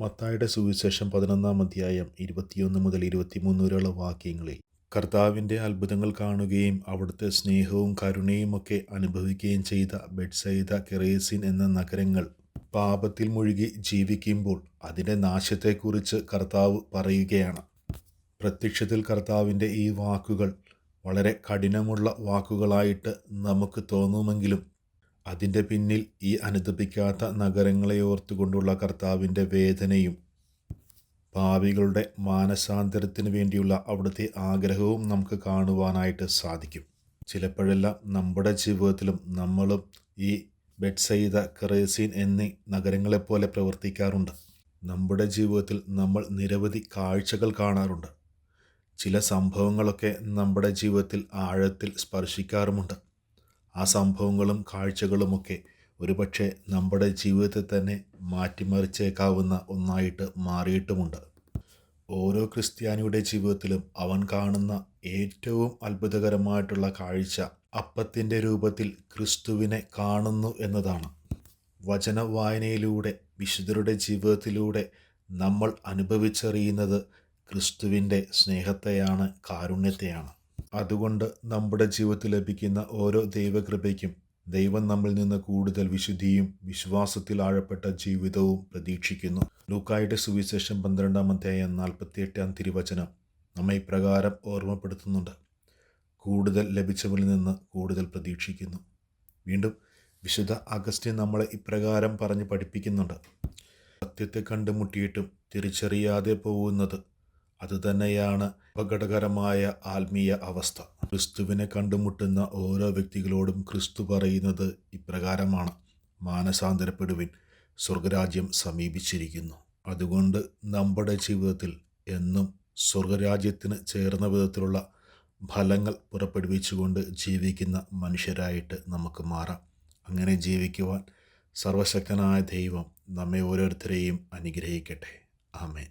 മത്തായുടെ സുവിശേഷം പതിനൊന്നാം അധ്യായം ഇരുപത്തിയൊന്ന് മുതൽ ഇരുപത്തിമൂന്ന് വരെയുള്ള വാക്യങ്ങളിൽ കർത്താവിന്റെ അത്ഭുതങ്ങൾ കാണുകയും അവിടുത്തെ സ്നേഹവും കരുണയും ഒക്കെ അനുഭവിക്കുകയും ചെയ്ത ബെഡ്സൈദ കെറേസിൻ എന്ന നഗരങ്ങൾ പാപത്തിൽ മുഴുകി ജീവിക്കുമ്പോൾ അതിന്റെ നാശത്തെക്കുറിച്ച് കർത്താവ് പറയുകയാണ്. പ്രത്യക്ഷത്തിൽ കർത്താവിന്റെ ഈ വാക്കുകൾ വളരെ കഠിനമുള്ള വാക്കുകളായിട്ട് നമുക്ക് തോന്നുമെങ്കിലും അതിന്റെ പിന്നിൽ ഈ അനുദപിക്കാത്ത നഗരങ്ങളെ ഓർത്തുകൊണ്ടുള്ള കർത്താവിന്റെ വേദനയും പാവികളുടെ മാനസാന്തരത്തിന് വേണ്ടിയുള്ള അവിടുത്തെ ആഗ്രഹവും നമുക്ക് കാണുവാനായിട്ട് സാധിക്കും. ചിലപ്പോഴെല്ലാം നമ്മുടെ ജീവിതത്തിലും നമ്മളും ഈ ബെഡ്സൈദ കറേസീൻ എന്നീ നഗരങ്ങളെപ്പോലെ പ്രവർത്തിക്കാറുണ്ട്. നമ്മുടെ ജീവിതത്തിൽ നമ്മൾ നിരവധി കാഴ്ചകൾ കാണാറുണ്ട്. ചില സംഭവങ്ങളൊക്കെ നമ്മുടെ ജീവിതത്തിൽ ആഴത്തിൽ സ്പർശിക്കാറുമുണ്ട്. ആ സംഭവങ്ങളും കാഴ്ചകളുമൊക്കെ ഒരുപക്ഷെ നമ്മുടെ ജീവിതത്തെ തന്നെ മാറ്റിമറിച്ചേക്കാവുന്ന ഒന്നായിട്ട് മാറിയിട്ടുമുണ്ട്. ഓരോ ക്രിസ്ത്യാനിയുടെ ജീവിതത്തിലും അവൻ കാണുന്ന ഏറ്റവും അത്ഭുതകരമായിട്ടുള്ള കാഴ്ച അപ്പത്തിന്റെ രൂപത്തിൽ ക്രിസ്തുവിനെ കാണുന്നു എന്നതാണ്. വചന വായനയിലൂടെ വിശുദ്ധരുടെ ജീവിതത്തിലൂടെ നമ്മൾ അനുഭവിച്ചറിയുന്നത് ക്രിസ്തുവിന്റെ സ്നേഹത്തെയാണ് കാരുണ്യത്തെയാണ്. അതുകൊണ്ട് നമ്മുടെ ജീവിതത്തിൽ ലഭിക്കുന്ന ഓരോ ദൈവകൃപയ്ക്കും ദൈവം നമ്മിൽ നിന്ന് കൂടുതൽ വിശുദ്ധിയും വിശ്വാസത്തിൽ ആഴപ്പെട്ട ജീവിതവും പ്രതീക്ഷിക്കുന്നു. ലൂക്കായുടെ സുവിശേഷം പന്ത്രണ്ടാം അധ്യായം നാൽപ്പത്തിയെട്ടാം തിരുവചനം നമ്മെ ഇപ്രകാരം ഓർമ്മപ്പെടുത്തുന്നുണ്ട്. കൂടുതൽ ലഭിച്ചവരിൽ നിന്ന് കൂടുതൽ പ്രതീക്ഷിക്കുന്നു. വീണ്ടും വിശുദ്ധ അഗസ്റ്റിൻ നമ്മളെ ഇപ്രകാരം പറഞ്ഞ് പഠിപ്പിക്കുന്നുണ്ട്. സത്യത്തെ കണ്ടുമുട്ടിയിട്ടും തിരിച്ചറിയാതെ പോകുന്നത് അതുതന്നെയാണ് അപകടകരമായ ആത്മീയ അവസ്ഥ. ക്രിസ്തുവിനെ കണ്ടുമുട്ടുന്ന ഓരോ വ്യക്തികളോടും ക്രിസ്തു പറയുന്നത് ഇപ്രകാരമാണ്. മാനസാന്തരപ്പെടുവിൻ. സ്വർഗരാജ്യം സമീപിച്ചിരിക്കുന്നു. അതുകൊണ്ട് നമ്മുടെ ജീവിതത്തിൽ എന്നും സ്വർഗരാജ്യത്തിന് ചേർന്ന വിധത്തിലുള്ള ഫലങ്ങൾ പുറപ്പെടുവിച്ചുകൊണ്ട് ജീവിക്കുന്ന മനുഷ്യരായിട്ട് നമുക്ക് മാറാം. അങ്ങനെ ജീവിക്കുവാൻ സർവശക്തനായ ദൈവം നമ്മെ ഓരോരുത്തരെയും അനുഗ്രഹിക്കട്ടെ. ആമേൻ.